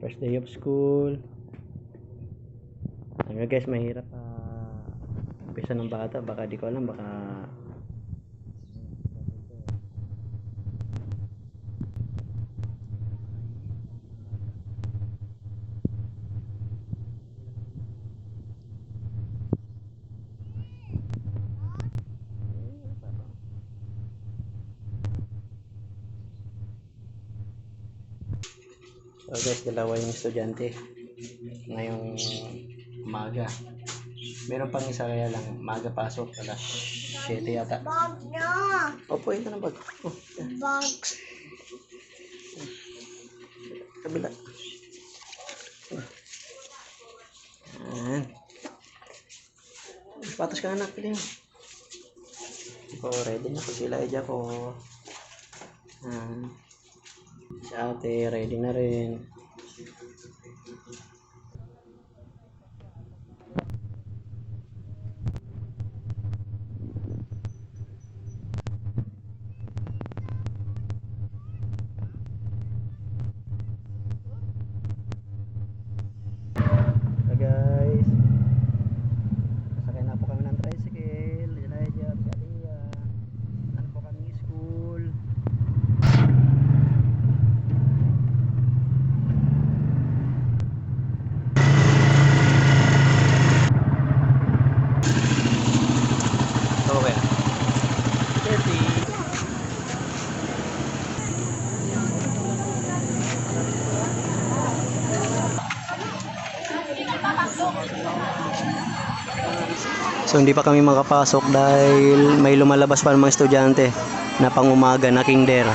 First day of school. Ano guys, mahirap ah umpisa ng bata. Baka di ko alam, baka So guys, dalawa yung estudyante ngayong umaga. Meron pang isa kaya lang, maga pasok, alas 7 yata. Bag na. Opo, ito na bag. Oh, yan. Bag. kabila. Yan. Patos ka anak, pili mo. Oh, ready na po sila Eja ko. Yan. Si ate, ready na rin. Thirty. So hindi pa kami makapasok dahil may lumalabas pa ng mga estudyante na pangumaga na kinder.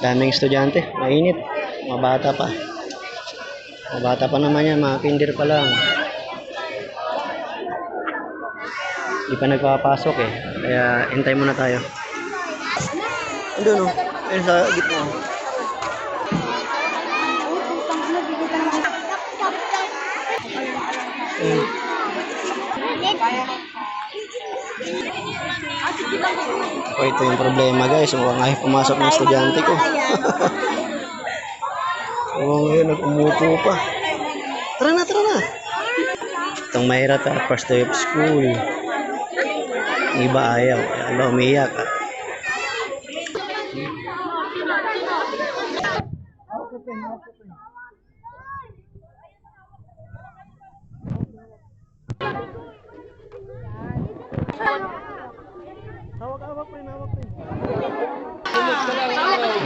Daming estudyante, mainit, mga bata pa. Bata pa naman yan, mga kinder pa lang. Hindi pa nagpapasok eh, kaya hintay muna tayo. Andun o, ayun sa gitna. Ayun. O ito yung problema guys, mukhang ayaw pumasok ng estudyante ko. Oo ngayon, nag-umupo pa. Tara na, tara na. Itong mahirap ha, first day of school. Iba ayaw, ano, umiyak.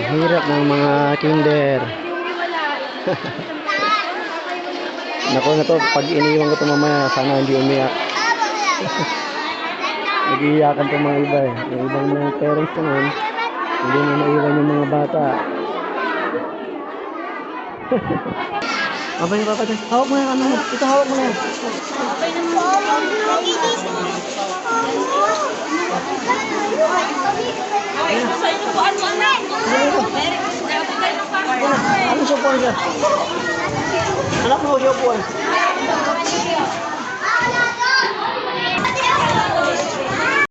Hirap ng mga kinder. Nako na to, pag iniwan ko to mamaya, sana hindi umiyak. Nag-iiyakan to mga iba eh. Yung ibang mga parents naman, hindi na naiwan yung mga bata. Abay, papa dyan. Hawak mo na yung ano mo. Ito, hawak mo na yan. Ano siya po siya? Anak mo siya po.